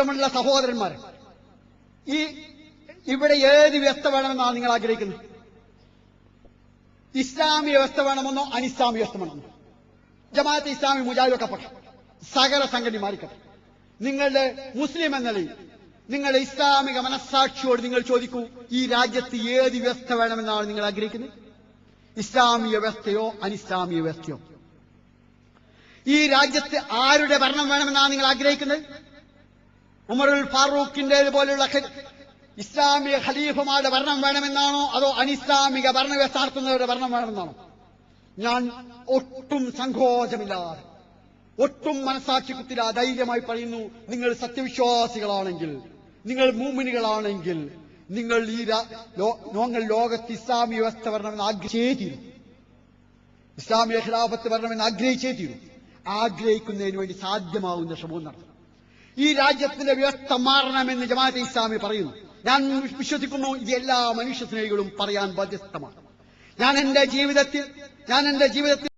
പ്രിയമുള്ള സഹോദരന്മാർ ഈ ഇവിടെ ഏത് വ്യവസ്ഥ വേണമെന്നാണ് നിങ്ങൾ ആഗ്രഹിക്കുന്നത്? ഇസ്ലാമിക വ്യവസ്ഥ വേണമെന്നോ അനിസ്ലാമിക വ്യവസ്ഥ വേണമെന്നോ? ജമാഅത്ത് ഇസ്ലാമി മുജാഹിദൊക്കെ പോട്ടെ. സകല സംഘടന മാറിക്കട്ടെ. നിങ്ങളുടെ മുസ്ലിം എന്ന നിലയിൽ നിങ്ങളുടെ ഇസ്ലാമിക മനസ്സാക്ഷിയോട് നിങ്ങൾ ചോദിക്കൂ ഈ രാജ്യത്ത് ഏത് വ്യവസ്ഥ വേണമെന്നാണ് നിങ്ങൾ ആഗ്രഹിക്കുന്നത്? ഇസ്ലാമിക വ്യവസ്ഥയോ അനിസ്ലാമിക വ്യവസ്ഥയോ? ഈ രാജ്യത്ത് ആരുടെ ഭരണം വേണമെന്നാണ് നിങ്ങൾ ആഗ്രഹിക്കുന്നത്? ഉമറുൽ ഫാറൂഖിന്റെ പോലെയുള്ള ഇസ്ലാമിക ഖലീഫുമാരുടെ ഭരണം വേണമെന്നാണോ? അതോ അനിസ്ലാമിക ഭരണവ്യവസ്ഥ നടത്തുന്നവരുടെ ഭരണം വേണമെന്നാണോ? ഞാൻ ഒട്ടും സങ്കോചമില്ലാതെ ഒട്ടും മനസാക്ഷി ധൈര്യമായി പറയുന്നു നിങ്ങൾ സത്യവിശ്വാസികളാണെങ്കിൽ നിങ്ങൾ മൂമിനികളാണെങ്കിൽ നിങ്ങൾ ഈ രാ- ലോകത്ത് ഇസ്ലാമിക വ്യവസ്ഥ വരണമെന്ന് ആഗ്രഹിച്ചേ തീരും. ഇസ്ലാമിക ഖിലാഫത്ത് വരണമെന്ന് ആഗ്രഹിച്ചേ തീരും. ആഗ്രഹിക്കുന്നതിന് വേണ്ടി സാധ്യമാവുന്ന ശ്രമവും നടത്തണം. ഈ രാജ്യത്തിന്റെ വ്യവസ്ഥ മാറണമെന്ന് ജമാഅത്തെ ഇസ്ലാമി പറയുന്നു. ഞാൻ വിശ്വസിക്കുന്നു ഇത് എല്ലാ മനുഷ്യ സ്നേഹികളും പറയാൻ ബാധ്യസ്ഥമാണ്. ഞാൻ എന്റെ ജീവിതത്തിൽ ഞാൻ എന്റെ ജീവിതത്തിൽ